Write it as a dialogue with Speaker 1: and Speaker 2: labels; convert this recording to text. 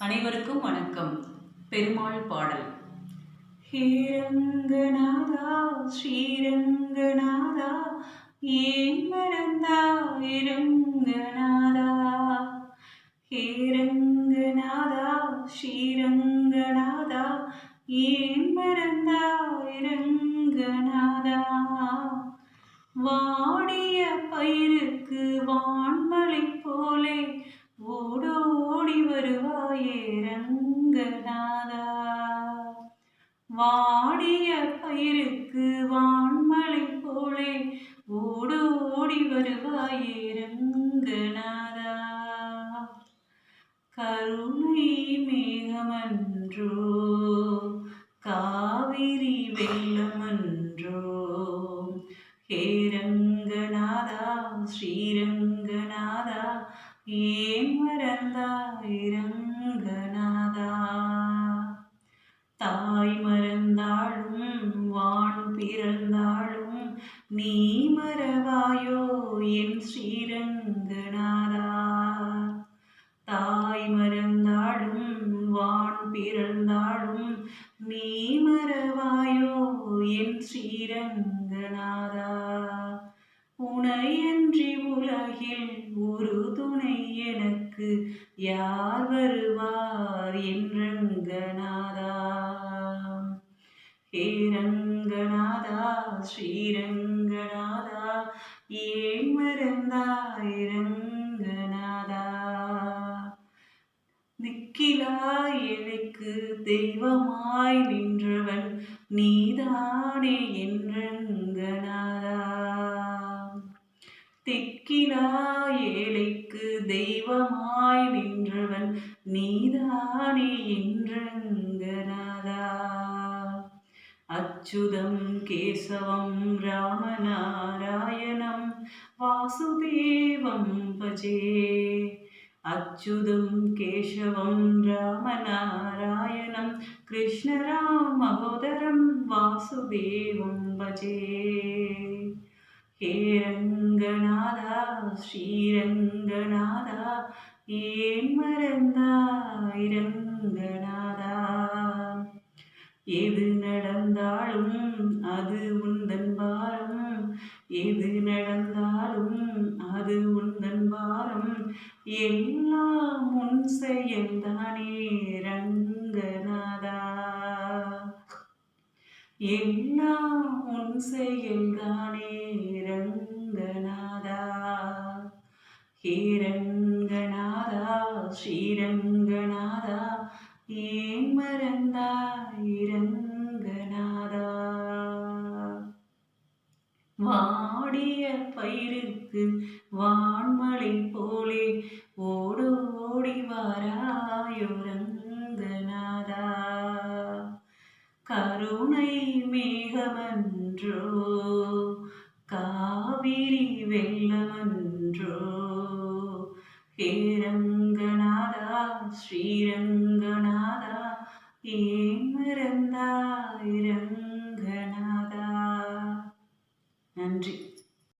Speaker 1: அனைவருக்கும் வணக்கம். பெருமாள் பாடல். ஹேரங்கநாதா ஸ்ரீரங்கநாதா ஏன் மறந்தா இரங்கநாதா ஹேரங்கநாதா ஸ்ரீரங்கநாதா ஏன் மறந்தா இரங்கநாதா வாடிய பயிருக்கு வான் வாடிய பயிருக்கு வான்மலை போலே ஓடு ஓடி வருவாயே ரங்கநாதா. கருணை மேகமன்றோ காவிரி வெள்ளமன்றோ ஹே ரங்கநாதா ஸ்ரீரங்கநாதா ஏன் மறந்தா நீ மறவாயோ என் ஸ்ரீரங்கநாதா? தாய் மறந்தாடும் வான் பிறந்தாடும் நீ மறவாயோ என் ஸ்ரீரங்கநாதா? உனையன்றி உலகில் ஒரு துணை எனக்கு யார் வருவார் என் ரங்கநாதா? ஹே ரங்கநாதா ஸ்ரீரங்கநாதா ஏன் மறந்தாய் ரங்கநாதா திக்கிலா எனக்கு தெய்வமாய் நின்றவன் நீதானே என் ரங்கநாதா திக்கிலா ஏழைக்கு தெய்வமாய் நின்றவன் நீதானே என் அச்சுதம் கேசவம் ராமநாராயணம் வாசுதேவம் பஜே. அச்சுதம் கேசவம் ராமநாராயணம் கிருஷ்ணராமபோதரம் வாசுதேவம் பஜே. ஹே ரங்கநாதா ஸ்ரீரங்கநாதா ஏன் மறந்தாய் ரங்கநாதா? எது நடந்தாலும் அது உந்தன் பாரம். எது நடந்தாலும் அது உந்தன் பாரம். எல்லாம் உன் செயல்தானே ரங்கநாதா. எல்லாம் உன் செயல்தானே ரங்கநாதா. ஹே ரங்கநாதா ஸ்ரீ ஓடிய பயிருக்கு வான்மலை போலே ஓடு ஓடி வாராயுரங்கநாதா. கருணை மேகமன்றோ காவிரி வெள்ளமன்றோ ஹேரங்கநாதா ஸ்ரீரங்கநாதா ஏன் மறந்தாயிரங்கநாதா நன்றி.